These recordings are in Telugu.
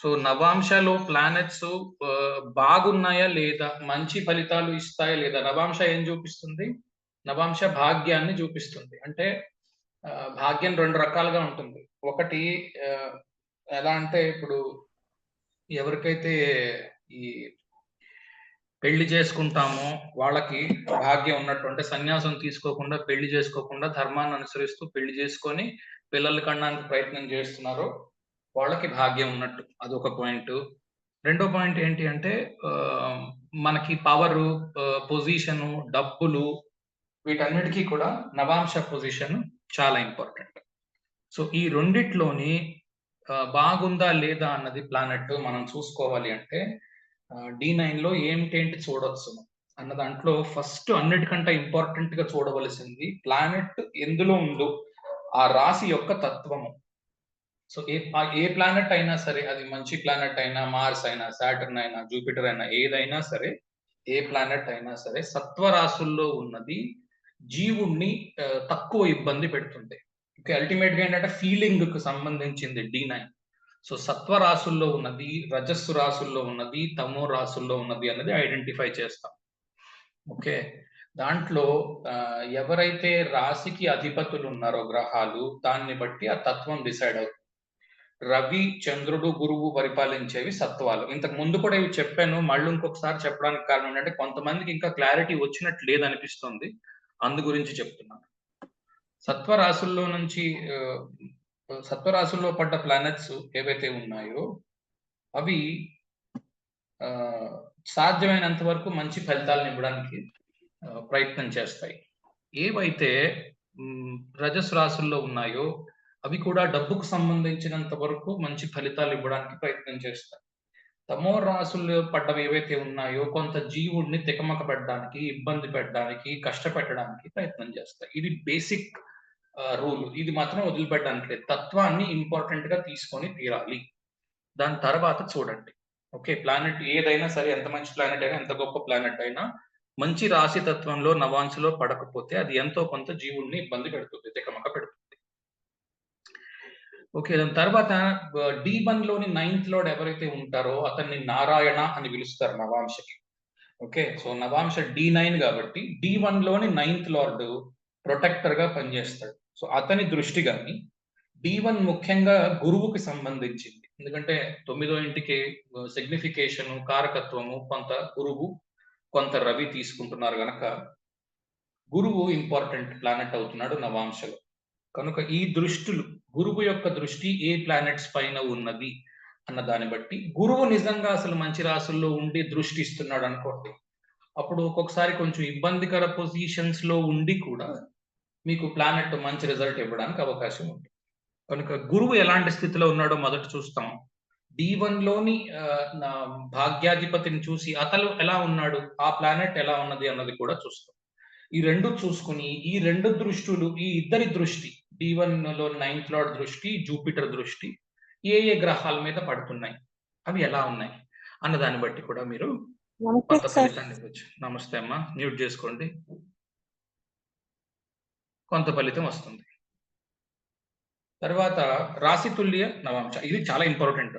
సో నవాంశలో ప్లానెట్స్ బాగున్నాయా లేదా? మంచి ఫలితాలు ఇస్తాయా లేదా? నవాంశ ఏం చూపిస్తుంది? నవాంశ భాగ్యాన్ని చూపిస్తుంది. అంటే భాగ్యం రెండు రకాలుగా ఉంటుంది. ఒకటి ఎలా అంటే ఇప్పుడు ఎవరికైతే ఈ పెళ్ళి చేసుకుంటామో వాళ్ళకి భాగ్యం ఉన్నట్టు అంటే సన్యాసం తీసుకోకుండా పెళ్ళి చేసుకోకుండా ధర్మాన్ని అనుసరిస్తూ పెళ్ళి చేసుకొని పిల్లలు కనడానికి ప్రయత్నం చేస్తున్నారు. వాళ్ళకి భాగ్యం ఉన్నట్టు. అదొక పాయింట్ రెండో పాయింట్ ఏంటి అంటే మనకి పవరు పొజిషను డబ్బులు వీటన్నిటికీ కూడా నవాంశ పొజిషన్ చాలా ఇంపార్టెంట్ సో ఈ రెండిట్లోని బాగుందా లేదా అన్నది ప్లానెట్ మనం చూసుకోవాలి అంటే డి నైన్లో ఏంటేంటి చూడొచ్చు అన్న దాంట్లో ఫస్ట్ అన్నిటికంటే ఇంపార్టెంట్గా చూడవలసింది ప్లానెట్ ఎందులో ఉందో ఆ రాశి యొక్క తత్వము. సో ఏ ఏ ప్లానెట్ అయినా సరే అది మంచి ప్లానెట్ అయినా మార్స్ అయినా సాటర్న్ అయినా జూపిటర్ అయినా ఏదైనా సరే ఏ ప్లానెట్ అయినా సరే సత్వ రాశుల్లో ఉన్నది జీవుణ్ణి తక్కువ ఇబ్బంది పెడుతుంది ఓకే అల్టిమేట్గా ఏంటంటే ఫీలింగ్కు సంబంధించింది డి నైన్ సో సత్వ రాశుల్లో ఉన్నది రజస్సు రాశుల్లో ఉన్నది తమో రాశుల్లో ఉన్నది అన్నది ఐడెంటిఫై చేస్తాం. ఓకే దాంట్లో ఎవరైతే రాశికి అధిపతులు ఉన్నారో గ్రహాలు దాన్ని బట్టి ఆ తత్వం డిసైడ్ అవుతుంది. రవి చంద్రుడు గురువు పరిపాలించేవి సత్వాలు. ఇంతకు ముందు కూడా ఇవి చెప్పాను. మళ్ళీ ఇంకొకసారి చెప్పడానికి కారణం ఏంటంటే కొంతమందికి ఇంకా క్లారిటీ వచ్చినట్లు లేదనిపిస్తుంది. అందు గురించి చెప్తున్నాను. సత్వరాశుల్లో నుంచి సత్వరాశుల్లో సత్వ రాశుల్లో పడ్డ ప్లానెట్స్ ఏవైతే ఉన్నాయో అవి ఆ, సాధ్యమైనంత వరకు మంచి ఫలితాలను ఇవ్వడానికి ప్రయత్నం చేస్తాయి. ఏవైతే రజస్ రాశుల్లో ఉన్నాయో అవి కూడా డబ్బుకు సంబంధించినంత వరకు మంచి ఫలితాలు ఇవ్వడానికి ప్రయత్నం చేస్తాయి. తమో రాసుల్లో పడ్డవి ఏవైతే ఉన్నాయో కొంత జీవుడిని తికమక పెట్టడానికి ఇబ్బంది పెట్టడానికి కష్టపెట్టడానికి ప్రయత్నం చేస్తాయి. ఇది బేసిక్ రూల్. ఇది మాత్రం వదిలిపెట్టడానికి లేదు. తత్వాన్ని ఇంపార్టెంట్గా తీసుకొని తీరాలి. దాని తర్వాత చూడండి. ఓకే ప్లానెట్ ఏదైనా సరే ఎంత మంచి ప్లానెట్ అయినా ఎంత గొప్ప ప్లానెట్ అయినా మంచి రాశి తత్వంలో నవాంశలో పడకపోతే అది ఎంతో కొంత జీవుడిని ఇబ్బంది పెడుతుంది. పెడుతుంది ఓకే దాని తర్వాత డి వన్లోని నైన్త్ లోడ్ ఎవరైతే ఉంటారో అతన్ని నారాయణ అని పిలుస్తారు నవాంశకి. ఓకే సో నవాంశ డి నైన్ కాబట్టి డి వన్లోని నైన్త్ లార్డ్ ప్రొటెక్టర్గా పనిచేస్తాడు. సో అతని దృష్టి కానీ డి వన్ ముఖ్యంగా గురువుకి సంబంధించింది. ఎందుకంటే తొమ్మిదో ఇంటికి సిగ్నిఫికేషన్ కారకత్వము కొంత గురువు కొంత రవి తీసుకుంటున్నారు గనక గురువు ఇంపార్టెంట్ ప్లానెట్ అవుతున్నాడు నవాంశలో. కనుక ఈ దృష్టులు గురువు యొక్క దృష్టి ఏ ప్లానెట్స్ పైన ఉన్నది అన్న దాన్ని బట్టి గురువు నిజంగా అసలు మంచి రాసుల్లో ఉండి దృష్టి ఇస్తున్నాడు అనుకోండి. అప్పుడు ఒక్కొక్కసారి కొంచెం ఇబ్బందికర పొజిషన్స్లో ఉండి కూడా మీకు ప్లానెట్ మంచి రిజల్ట్ ఇవ్వడానికి అవకాశం ఉంది. కనుక గురువు ఎలాంటి స్థితిలో ఉన్నాడో మొదట చూస్తాం. డి లోని నా భాగ్యాధిపతిని చూసి అతను ఎలా ఉన్నాడు ఆ ప్లానెట్ ఎలా ఉన్నది అన్నది కూడా చూస్తాం. ఈ రెండు చూసుకుని ఈ రెండు దృష్టులు ఈ ఇద్దరి దృష్టి డి లో నైన్త్ లార్డ్ దృష్టి జూపిటర్ దృష్టి ఏ ఏ గ్రహాల మీద పడుతున్నాయి? అవి ఎలా ఉన్నాయి? అన్న దాన్ని బట్టి కూడా మీరు నమస్తే కొంత సార్. ఫలితాన్ని ఇవ్వచ్చు. నమస్తే అమ్మా. మ్యూట్ చేసుకోండి. కొంత ఫలితం వస్తుంది. తర్వాత రాశి తుల్య నవాంశ ఇది చాలా ఇంపార్టెంట్.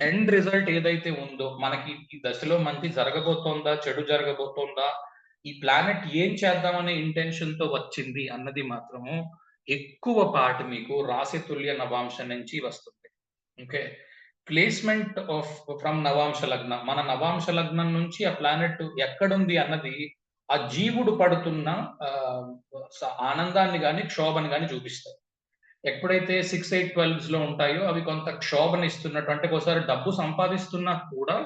ఎండ్ రిజల్ట్ ఏదైతే ఉందో మనకి ఈ దశలో మంచి జరగబోతోందా చెడు జరగబోతోందా ఈ ప్లానెట్ ఏం చేద్దామనే ఇంటెన్షన్తో వచ్చింది అన్నది మాత్రము ఎక్కువ పార్ట్ మీకు రాశి తుల్య నవాంశ నుంచి వస్తుంది. ఓకే? ప్లేస్మెంట్ ఆఫ్ ఫ్రమ్ నవాంశ లగ్నం. మన నవాంశ లగ్నం నుంచి ఆ ప్లానెట్ ఎక్కడుంది అన్నది ఆ జీవుడు పడుతున్న ఆ, ఆనందాన్ని కానీ క్షోభని కానీ చూపిస్తాయి. ఎప్పుడైతే సిక్స్ ఎయిట్ ట్వెల్వ్స్లో ఉంటాయో అవి కొంత క్షోభని ఇస్తున్నట్టు అంటే ఒకసారి డబ్బు సంపాదిస్తున్నా కూడా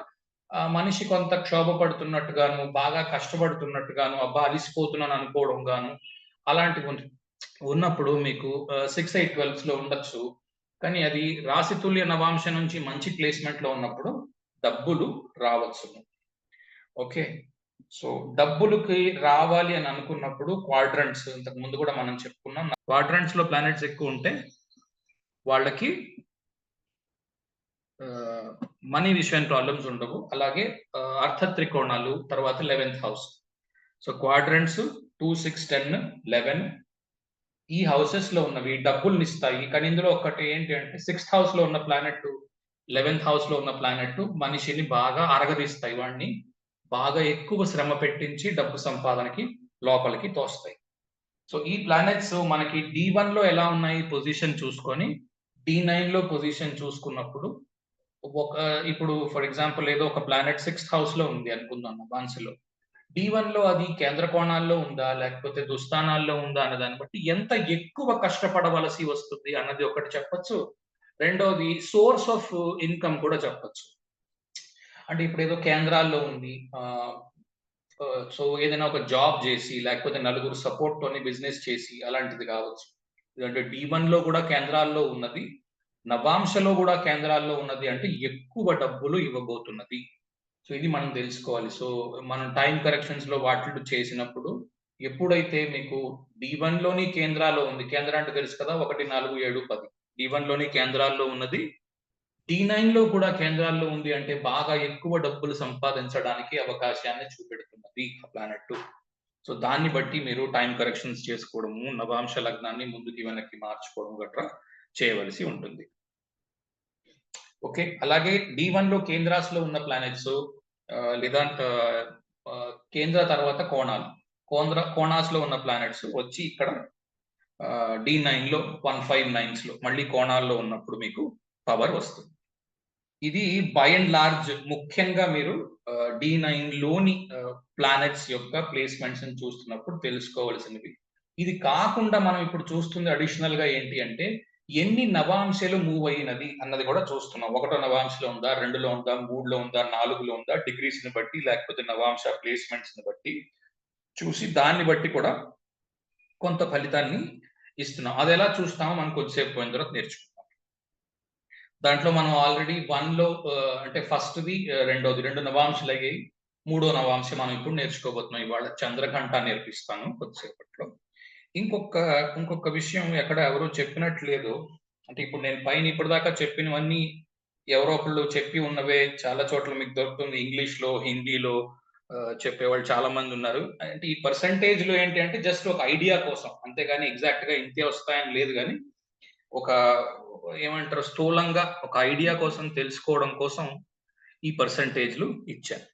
మనిషి కొంత క్షోభ పడుతున్నట్టుగాను బాగా కష్టపడుతున్నట్టుగాను అబ్బా అలిసిపోతున్నాను అనుకోవడం గాను అలాంటివి ఉన్- ఉన్నప్పుడు మీకు సిక్స్ ఎయిట్ ట్వెల్వ్స్లో ఉండొచ్చు. కానీ అది రాశితుల్య నవాంశ నుంచి మంచి ప్లేస్మెంట్లో ఉన్నప్పుడు డబ్బులు రావచ్చు. ఓకే? సో డబ్బులకి రావాలి అని అనుకున్నప్పుడు క్వాడ్రంట్స్ ఇంతకు ముందు కూడా మనం చెప్పుకున్నాం. క్వాడ్రంట్స్లో ప్లానెట్స్ ఎక్కువ ఉంటే వాళ్ళకి మనీ విషయం ప్రాబ్లమ్స్ ఉండవు. అలాగే అర్థ త్రికోణాలు తర్వాత eleventh house so quadrants two six ten eleven ఈ హౌసెస్లో ఉన్నవి డబ్బుల్ని ఇస్తాయి కానీ ఇందులో ఒకటి ఏంటి అంటే సిక్స్త్ హౌస్లో ఉన్న ప్లానెట్ లెవెన్త్ హౌస్లో ఉన్న ప్లానెట్ మనిషిని బాగా అరగదీస్తాయి. వాడిని బాగా ఎక్కువ శ్రమ పెట్టించి డబ్బు సంపాదనకి లోపలికి తోస్తాయి. సో ఈ ప్లానెట్స్ మనకి డి వన్లో ఎలా ఉన్నాయి పొజిషన్ చూసుకొని డి నైన్లో పొజిషన్ చూసుకున్నప్పుడు ఒక ఇప్పుడు ఫర్ ఎగ్జాంపుల్ ఏదో ఒక ప్లానెట్ సిక్స్త్ హౌస్లో ఉంది అనుకుందాం లో డి వన్లో అది కేంద్ర కోణాల్లో ఉందా? లేకపోతే దుస్థానాల్లో ఉందా? అన్న దాన్ని బట్టి ఎంత ఎక్కువ కష్టపడవలసి వస్తుంది అన్నది ఒకటి చెప్పచ్చు. రెండవది సోర్స్ ఆఫ్ ఇన్కమ్ కూడా చెప్పొచ్చు. అంటే ఇప్పుడు ఏదో కేంద్రాల్లో ఉంది. సో ఏదైనా ఒక జాబ్ చేసి లేకపోతే నలుగురు సపోర్ట్ తోని బిజినెస్ చేసి అలాంటిది కావచ్చు. ఎందుకంటే డి వన్లో కూడా కేంద్రాల్లో ఉన్నది. నవాంశలో కూడా కేంద్రాల్లో ఉన్నది అంటే ఎక్కువ డబ్బులు ఇవ్వబోతున్నది. సో ఇది మనం తెలుసుకోవాలి. సో మనం టైం కరెక్షన్స్లో వాటిలో చేసినప్పుడు ఎప్పుడైతే మీకు డి వన్లోని కేంద్రాల్లో ఉంది కేంద్రం అంటే తెలుసు కదా? ఒకటి నాలుగు ఏడు పది. డి వన్లోని కేంద్రాల్లో ఉన్నది. డి నైన్లో కూడా కేంద్రాల్లో ఉంది అంటే బాగా ఎక్కువ డబ్బులు సంపాదించడానికి అవకాశాన్ని చూపెడుతున్నది ప్లానెట్ సో దాన్ని బట్టి మీరు టైం కరెక్షన్స్ చేసుకోవడము నవాంశ లగ్నాన్ని ముందుకి వెనక్కి మార్చుకోవడం గట్రా చేయవలసి ఉంటుంది. ఓకే? అలాగే డి వన్లో కేంద్రాస్లో ఉన్న ప్లానెట్స్ లేదా కేంద్ర తర్వాత కోణాలు. కోంద్ర కోణాస్లో ఉన్న ప్లానెట్స్ వచ్చి ఇక్కడ డి నైన్లో వన్ ఫైవ్ నైన్స్లో మళ్ళీ కోణాల్లో ఉన్నప్పుడు మీకు పవర్ వస్తుంది. ఇది బై అండ్ లార్జ్ ముఖ్యంగా మీరు డి నైన్లోని ప్లానెట్స్ యొక్క ప్లేస్మెంట్స్ చూస్తున్నప్పుడు తెలుసుకోవాల్సినవి. ఇది కాకుండా మనం ఇప్పుడు చూస్తుంది అడిషనల్గా ఏంటి అంటే ఎన్ని నవాంశలు మూవ్ అయినది అన్నది కూడా చూస్తున్నాం. ఒకటో నవాంశలో ఉందా రెండులో ఉందా మూడులో ఉందా నాలుగులో ఉందా డిగ్రీస్ని బట్టి లేకపోతే నవాంశ ప్లేస్మెంట్స్ని బట్టి చూసి దాన్ని బట్టి కూడా కొంత ఫలితాన్ని ఇస్తున్నాం. అది ఎలా చూస్తామో మనం కొద్దిసేపు పోయిన తర్వాత నేర్చుకుంటాం దాంట్లో మనం ఆల్రెడీ వన్లో అంటే ఫస్ట్ది రెండోది రెండు నవాంశలు అయ్యాయి. మూడో నవాంశం మనం ఇప్పుడు నేర్చుకోబోతున్నాం ఇవాళ. చంద్రఘంట నేర్పిస్తాను కొద్దిసేపట్లో. ఇంకొక ఇంకొక విషయం ఎక్కడ ఎవరో చెప్పినట్లేదు అంటే ఇప్పుడు నేను పైన ఇప్పటిదాకా చెప్పినవన్నీ ఎవరో ఒకళ్ళు చెప్పి ఉన్నవే చాలా చోట్ల మీకు దొరుకుతుంది. ఇంగ్లీష్లో హిందీలో చెప్పేవాళ్ళు చాలా మంది ఉన్నారు. అంటే ఈ పర్సంటేజ్లో ఏంటి అంటే జస్ట్ ఒక ఐడియా కోసం. అంతేగాని ఎగ్జాక్ట్గా ఇంతే వస్తాయని లేదు కానీ ఒక ఏమంటారు స్థూలంగా ఒక ఐడియా కోసం తెలుసుకోవడం కోసం ఈ పర్సంటేజ్లు ఇచ్చాను